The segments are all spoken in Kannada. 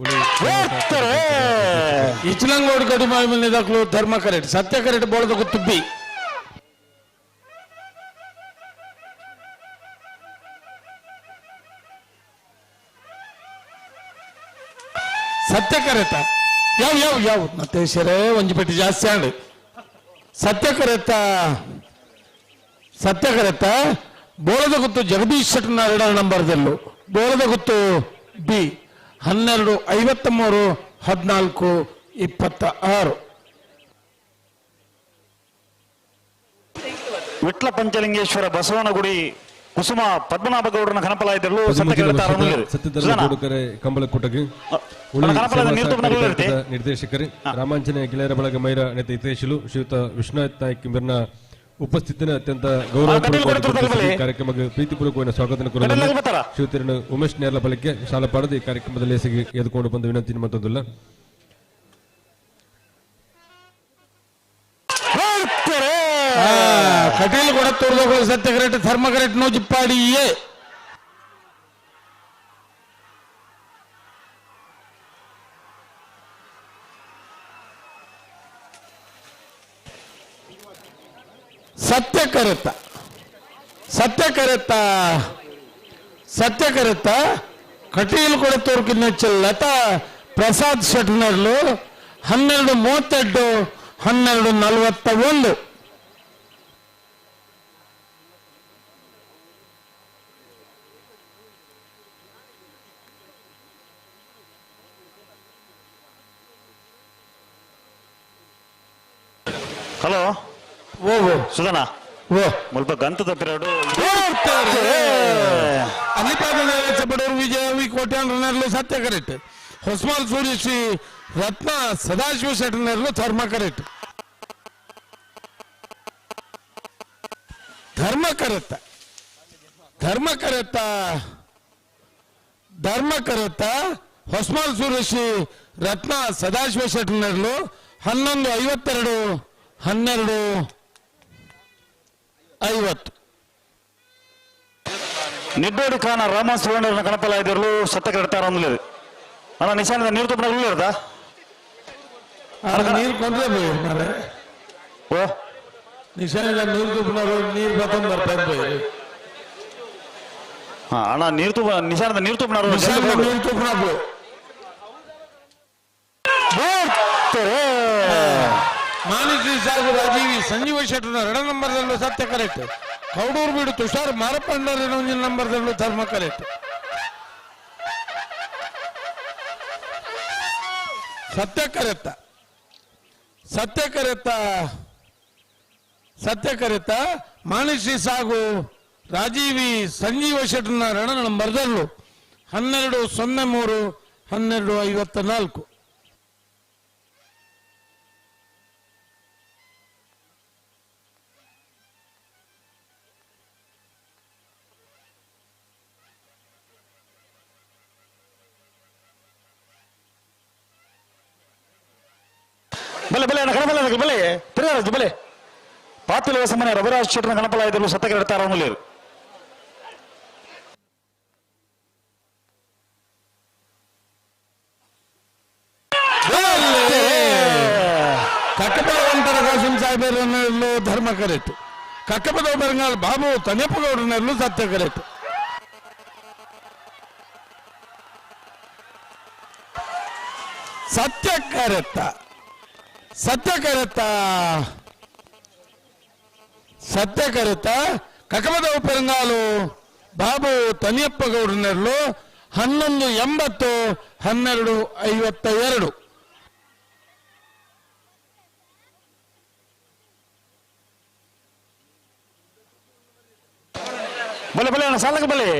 ಉಳಿ ಹೋಗ್ತಾರೆ ಇಚ್ಲಂಗೋಡ್ ಕಡಿಮೆ ಮೇಲೆ ದಾಖಲು ಧರ್ಮ ಕರೆಕ್ಟ್ ಸತ್ಯ ಕರೆಕ್ಟ್ ಬೋಳದ ತುಬ್ಬಿ ಸತ್ಯ ಕರೆತ ಯಾವ ಯಾವ ಯಾವ ಮತ್ತೆ ಸರೇ ಒಂಜಿ ಪೆಟ್ಟಿ ಜಾಸ್ತಿ ಆಂಡ್ ಸತ್ಯ ಕರೆತ ಸತ್ಯ ಕರೆತ ಬೋಳದ ಗುತ್ತು ಜಗದೀಶ್ ಶೆಟ್ಟನ ಎರಡರ ನಂಬರ್ದಲ್ಲೂ ಬೋಳದ ಗುತ್ತು ಬಿ ಹನ್ನೆರಡು ಐವತ್ತ ಮೂರು ಹದಿನಾಲ್ಕು ಇಪ್ಪತ್ತ ಆರು. ವಿಟ್ಲ ಪಂಚಲಿಂಗೇಶ್ವರ ಬಸವನಗುಡಿ ಕುಸುಮ ಪದ್ಮನಾಭ ಗೌಡನ ಕನಪಲಾಯಿತರೆ ಸತ್ಯ ಪದಿಮೂಗಿನ ಕೇಳ್ತಾರ ವರ್ಷದ ಸತ್ಯಧರ್ಮ ಕೊಡುಕರೆ ಕಂಬಳಕುಟಗಿ ಉಳಿ ಅಣ್ಣ, ಕನಪಲದ ಸೇವಾ ನೀರು ಸಹಕಾರಿ ತುಂಬಾ ಇರುತ್ತೆ. ಘಟಕದ ನಿರ್ದೇಶಕರು ರಾಮಾಂಜನೇಯ ಗೆಳೆಯರ ಬಳಗ ಮೈರ ನೆತ ಹಿತೇಶಲು ಶ್ರೀಯುತ ವಿಶ್ವನಾಥ್ ನಾಯ್ಕ ಕಿಂಬರ್ನ ಉಪಸ್ಥಿತಿನ ಅತ್ಯಂತ ಗೌರವ. ಕಾರ್ಯಕ್ರಮಕ್ಕೆ ಪ್ರೀತಿಪೂರ್ವಕమైన ಸ್ವಾಗತ ಬರ್ತಾರ? ಶ್ರೀಯುತರನ್ನು ಉಮೇಶ್ ನೇರ್ಲ ಬಳಿಕೆ ಶಾಲಾ ಪಡೆದು ಈ ಕಾರ್ಯಕ್ರಮದಲ್ಲಿ ಎಸಗಿ ಎದುಕೊಂಡು ಬಂದ ವಿನಂತಿ ಮತ್ತೊಂದಿಲ್ಲ ಹೋಗ್ತಾರೆ ಕಟೀಲ್ ಕೂಡ ತೋರ್ದಗಳು ಸತ್ಯ ಕರೆಕ್ಟ್ ಧರ್ಮ ಕರೆಕ್ಟ್ ನೋ ಜಿಪ್ಪಾಡಿಯೇ ಕರೆತ. ಸತ್ಯ ಕರೆತ. ಸತ್ಯ ಕರೆತ. ಕಟೀಲ್ ಕೂಡ ತೋರ್ಕಿನ ಲತಾ ಪ್ರಸಾದ್ ಶೆಟ್ನರ್ಲು ಹನ್ನೆರಡು ಮೂವತ್ತೆಂಟು ಹನ್ನೆರಡು ನಲವತ್ತ ಒಂದು ಹಲೋ ಓ ಸುಧನ? ಸ್ವಲ್ಪ ಗಂತ ತಪ್ಪಿರೋಡು ಅಲ್ಲಿಪಾದ ಬಡವರು ವಿಜಯ ವಿ ಕೋಟ್ಯಾನರ್ಲು ಸತ್ಯ ಕರೆಕ್ಟ್. ಹೊಸ್ಮಾಲ್ ಸೂರ್ಯಶ್ರೀ ರತ್ನ ಸದಾಶಿವ ಶೆಟ್ಟನರ್ಲು ಧರ್ಮ ಕರೆಕ್ಟ್. ಧರ್ಮ ಕರೆತ್ತ. ಧರ್ಮ ಕರೆತ್ತ. ಧರ್ಮ ಕರೆತ್ತ. ಹೊಸ್ಮಾಲ್ ಸೂರ್ಯಶ್ರೀ ರತ್ನ ಸದಾಶಿವ ಶೆಟ್ಟನರ್ಲು ಹನ್ನೊಂದು ಐವತ್ತೆರಡು ಹನ್ನೆರಡು. ಐವತ್ತು. ನಿಡ್ಡೋಡಿ ಖಾನ ರಾಮ ಸುವರ್ಣನ ಕನಪಲಾಯದಲ್ಲೂ ಸತ್ತ ಕೇಳ್ತಾರ ಅಂದ್ಲೇ ಅಣ್ಣ ನಿಶಾನದ ನೀರು ತುಂಬ ಇರ್ದ ನೀರು ಮಾರೆ ಓ. ನಿಶಾನಿಲ್ಲ ನೀರು ನೀರು ಬತ್ತೊಂದು ಬರ್ತಾ ಇದ್ದಾರೆ ಹಾ ಅಣ್ಣ ನೀರು ತುಂಬ ನಿಶಾನದ ನೀರು ತುಂಬ ನಿಶಾನಿಲ್ಲ ನೀರು ಮಾನಸಿ ಸಾಗು ರಾಜೀವಿ, ಸಂಜೀವ ಶೆಟ್ಟರ ಎರಡ ನಂಬರ್ದಲ್ಲೂ ಸತ್ಯ ಕರೆಕ್ಟ್. ಕೌಡೂರು ಬೀಡು ತುಷಾರ್, ಮಾರಪಂಡರ ಒಂದಿನ ನಂಬರ್ದಲ್ಲೂ ಧರ್ಮ ಕರೆಕ್ಟ್. ಸತ್ಯ ಕರೆತ್ತ. ಸತ್ಯ ಕರೆತ್ತ. ಸತ್ಯ ಕರೆತ್ತ. ಮಾನಸಿ ಸಾಗು ರಾಜೀವಿ, ಸಂಜೀವ ಶೆಟ್ಟರ್ನ ರಣ ನಂಬರ್ದಲ್ಲೂ ಹನ್ನೆರಡು ಸೊನ್ನೆ ಮೂರು, ಹನ್ನೆರಡು ಐವತ್ತ ನಾಲ್ಕು. ಬಲೆ ಬಲೆ ಕನಪಲೇ ಬಲೆ తిరగరాజు బలే పార్టీల కోసమని రఘురాజు చెట్టును కనపలాయుధులు సత్తగెడతారని లేరు. కక్కపడవంతర కోసం సాయిబేరున్నర్లు ధర్మకరెట్టు కక్కపదవరంగా బాబు తనెప్పగౌడున్నర్లు సత్యకరెట్టు సత్యకరెట్ట ಸತ್ಯ ಕರೆತ. ಸತ್ಯ ಕರೆತ್ತ ಕಕಮದ ಪೆರಂಗಾಲು ಬಾಬು ತನಿಯಪ್ಪ ಗೌಡನಲ್ಲೂ ಹನ್ನೊಂದು ಎಂಬತ್ತು, ಹನ್ನೆರಡು ಐವತ್ತ ಎರಡು ಬಲೆ ಬಲೆ ಸಾಲಕ್ಕೆ ಬಲೆ.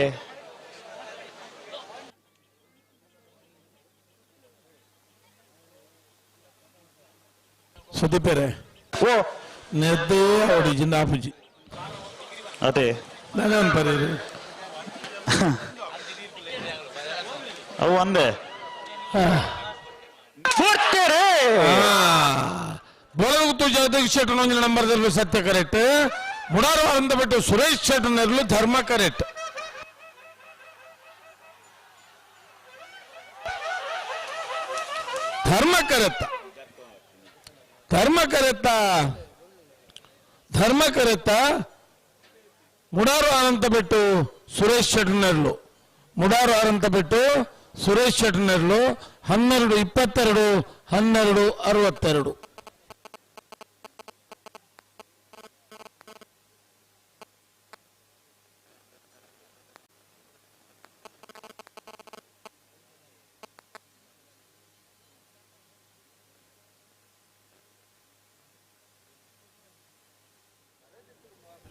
ಸುದೀಪೇರೆ ಓ ನೆದ್ದೇ ಅವಡಿ ಜಿಂದಾಪುಜಿ ಅದೇ ನಾನೇನು ಬರೀರಿ ಅವು ಒಂದೇ ಬೊಳಗುತ್ತು ಜಗದೀಶ್ ಶೆಟ್ಟರ್ ಒಂದಿನ ನಂಬರ್ದಲ್ಲೂ ಸತ್ಯ ಕರೆಕ್ಟ್ ಮುಡಾರವಾರಂತ ಬಿಟ್ಟು ಸುರೇಶ್ ಶೆಟ್ಟರ್ನಲ್ಲೂ ಧರ್ಮ ಕರೆಕ್ಟ್ ಧರ್ಮಕರತ್ತ ಧರ್ಮಕರತ್ತ ಧರ್ಮಕರತ್ತ ಮುಡಾರು ಆರಂತ ಬಿಟ್ಟು ಸುರೇಶ್ ಶೆಟ್ನರ್ಲು, ಮುಡಾರು ಆರಂತ ಬಿಟ್ಟು ಸುರೇಶ್ ಶೆಟ್ನರ್ಲು, ಹನ್ನೆರಡು, ಇಪ್ಪತ್ತೆರಡು, ಹನ್ನೆರಡು, ಅರವತ್ತೆರಡು.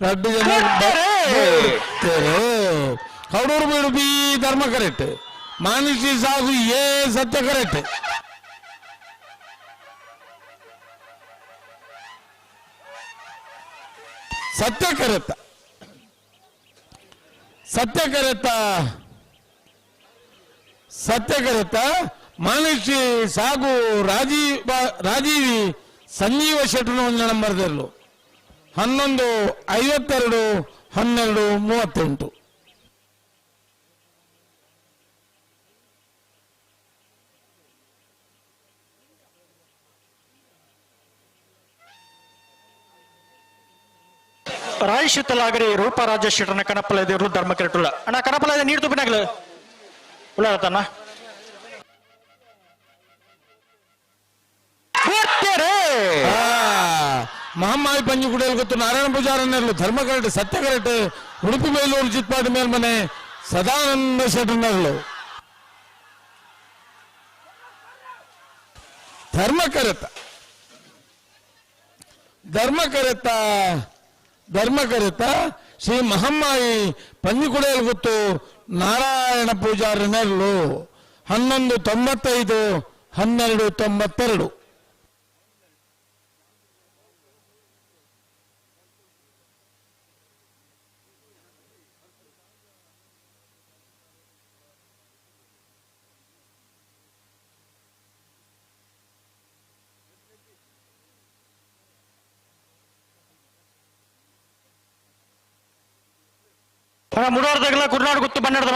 ರಡ್ಡು ಜನ ಕೌಡೂರು ಬಿಡುಪಿ ಧರ್ಮ ಕರೆಕ್ಟ್ ಮಾನಿಸಿ ಸಾಗು ಏ ಸತ್ಯ ಕರೆಕ್ಟ್ ಸತ್ಯ ಕರೆತ. ಸತ್ಯ ಕರೆತ. ಸತ್ಯ ಕರೆತ. ಮಾನುಷಿ ಸಾಗು ರಾಜೀವ ರಾಜೀವಿ ಸಂಜೀವ ಶೆಟ್ಟನ ಒಂದು ನಂಬರ್ದಲ್ಲೂ ಹನ್ನೊಂದು, ಐವತ್ತೆರಡು, ಹನ್ನೆರಡು, ಮೂವತ್ತೆಂಟು. ರಾಯಶುತ್ತಲಾಗರಿ ರೂಪರಾಜ ಶೆಟ್ಟರ್ನ ಕಣಪಲ ಇದೆ ಧರ್ಮ ಕೆರಟುಲ್ಲ ಅಣ್ಣ ಕಣಪಲ ಇದೆ ನೀರು ತುಪ್ಪಿನಾಗ್ಲು ಉಳ್ಳಾರತಣ್ಣ ಮಹಾಮಾಯಿ ಪಂಜುಗುಡಿಯಲ್ಲಿ ಗೊತ್ತು? ನಾರಾಯಣ ಪೂಜಾರನ್ನೆರಲು ಧರ್ಮ ಕರೆಕ್ಟ್ ಸತ್ಯ ಉಡುಪಿ ಮೇಲೂರು ಚಿತ್ಪಾಡಿ ಮೇಲ್ಮನೆ, ಸದಾನಂದ ಶೆಟ್ಟರ್ನೆರಲು ಧರ್ಮ ಕರೆತ ಧರ್ಮ ಕರೆತ ಧರ್ಮ ಕರೆತ ಶ್ರೀ ಮಹಮ್ಮಾಯಿ ಪಂಜಿಕುಡಿಯಲ್ಲಿ ಗೊತ್ತು? ನಾರಾಯಣ ಪೂಜಾರನೆರಲು ಹನ್ನೊಂದು ತೊಂಬತ್ತೈದು, ಹನ್ನೆರಡು ತೊಂಬತ್ತೆರಡು. ಮುಡೋರ್ದಾಗಲ್ಲ ಕುರ್ನಾಡ್ ಗೊತ್ತು ಬನ್ನಡದ